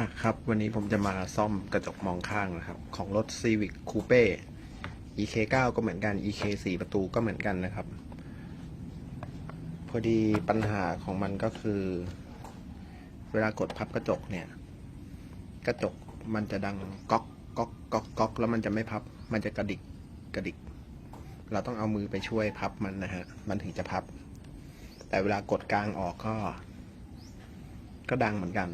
อะครับวันนี้ผมจะมาซ่อมกระจกมองข้างนะครับ ของรถ Civic Coupe EK9 ก็เหมือนกัน EK4 ประตูก็เหมือนกันนะครับ พอดีปัญหาของมันก็คือ เวลากดพับกระจกเนี่ย กระจกมันจะดังก๊อกก๊อกก๊อกก๊อกแล้วมันจะไม่พับ มันจะกระดิกกระดิก เราต้องเอามือไปช่วยพับมันนะฮะมันถึงจะพับ แต่เวลากดกลางออกก็ ก็ดังเหมือนกัน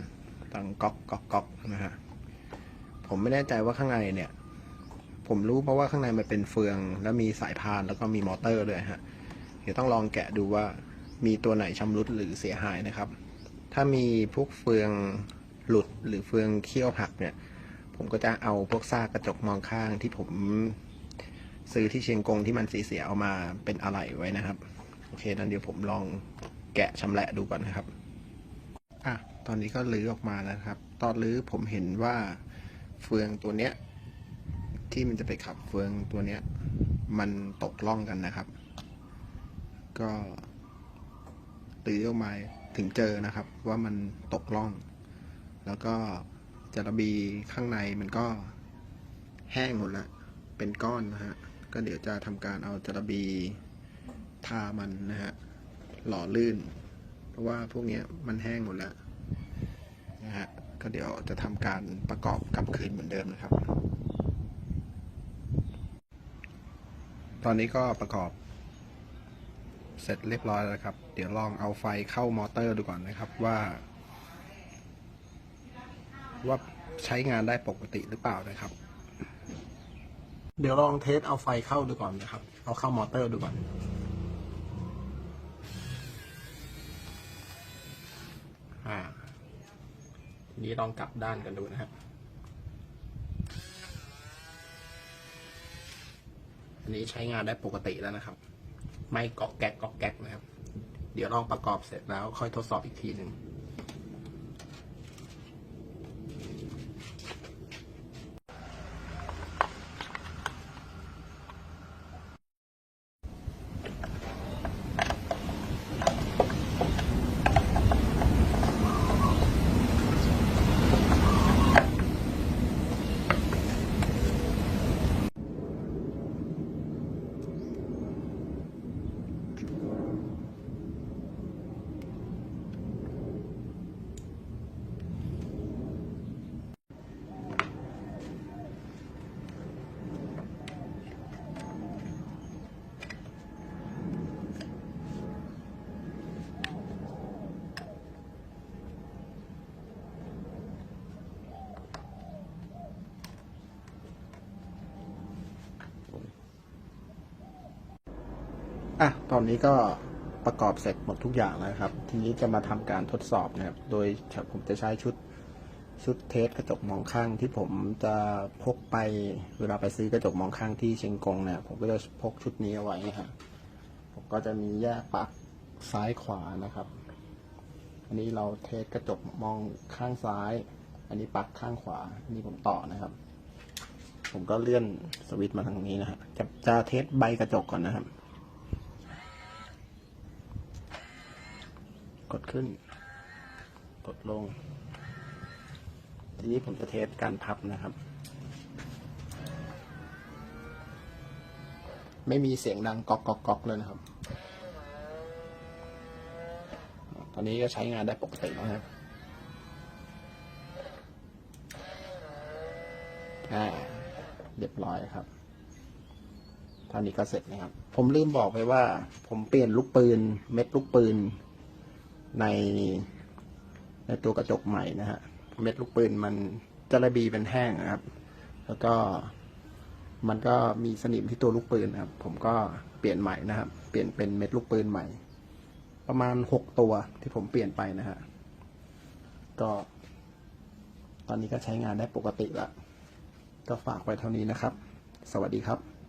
ดังก๊อกก๊อกก๊อกนะฮะผมไม่แน่ใจว่าข้างในเนี่ย ผมรู้เพราะว่าข้างในมันเป็นเฟือง แล้วมีสายพานแล้วก็มีมอเตอร์ด้วยฮะเดี๋ยวต้องลองแกะดูว่ามีตัวไหนชำรุดหรือเสียหายนะครับ ถ้ามีพวกเฟืองหลุดหรือเฟืองเขี้ยวหักเนี่ย ผมก็จะเอาพวกซากกระจกมองข้างที่ผมซื้อที่เชียงกงที่มันเสียเอามาเป็นอะไหล่ไว้นะครับ โอเคนั้นเดี๋ยวผมลองแกะชำแหละดูก่อนนะครับ อะ อนนี้ก็ลื้อออกมาแล้วครับ ตอนลื้อผมเห็นว่าเฟืองตัวเนี้ย ที่มันจะไปขับเฟืองตัวเนี้ย มันตกล่องกันนะครับ ก็ลื้อออกมาถึงเจอนะครับ ว่ามันตกล่อง แล้วก็จระบีข้างในมันก็แห้งหมดล้วเป็นก้อนนะฮะก็เดี๋ยวจะทำการเอาจระบีทามันนะฮะหล่อลื่น เพราะว่าพวกนี้มันแห้งหมดแล้ว นะฮะก็เดี๋ยวจะทำการประกอบกลับคืนเหมือนเดิมนะครับ ตอนนี้ก็ประกอบ เสร็จเรียบร้อยแล้วครับ เดี๋ยวลองเอาไฟเข้ามอเตอร์ดูก่อนนะครับว่า ว่าใช้งานได้ปกติหรือเปล่านะครับ เดี๋ยวลองเทสเอาไฟเข้าดูก่อนนะครับ เอาเข้ามอเตอร์ดูก่อน อ่า ที นี้ลองกลับด้านกันดูนะครับ อันนี้ใช้งานได้ปกติแล้วนะครับ ไม่เกาะแก๊กกาะแก๊กนะครับ เดี๋ยวลองประกอบเสร็จแล้วค่อยทดสอบอีกทีหนึ่ง อะตอนนี้ก็ประกอบเสร็จหมดทุกอย่างแล้วครับ ทีนี้จะมาทำการทดสอบนะครับ โดยผมจะใช้ชุดชุดเทสกระจกมองข้างที่ผมจะพกไปเวลาไปซื้อกระจกมองข้างที่เชียงกงเนี่ยผมก็จะพกชุดนี้เอาไว้นะครับผมก็จะมีแยกปลักซ้ายขวานะครับ อันนี้เราเทสกระจกมองข้างซ้าย อันนี้ปลักข้างขวาอันนี้ผมต่อนะครับ ผมก็เลื่อนสวิตช์มาทางนี้นะฮะจะจะเทสใบกระจกก่อนนะครับ กดขึ้น กดลง ทีนี้ผมจะเทสการพับนะครับ ไม่มีเสียงดังก๊อกก๊อกก๊อกเลยนะครับ ตอนนี้ก็ใช้งานได้ปกติแล้วครับอ่าเรียบร้อยครับท่านี้ก็เสร็จนะครับ ผมลืมบอกไปว่า ผมเปลี่ยนลูกปืน เม็ดลูกปืน ในในตัวกระจกใหม่นะฮะ เม็ดลูกปืนมันจระบีเป็นแห้งนะครับ แล้วก็มันก็มีสนิมที่ตัวลูกปืนนะครับ ผมก็เปลี่ยนใหม่นะครับ เปลี่ยนเป็นเม็ดลูกปืนใหม่ ประมาณหกตัวที่ผมเปลี่ยนไปนะฮะ ก็ ตอนนี้ก็ใช้งานได้ปกติล้วก็ฝากไว้เท่านี้นะครับ สวัสดีครับ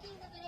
aquí.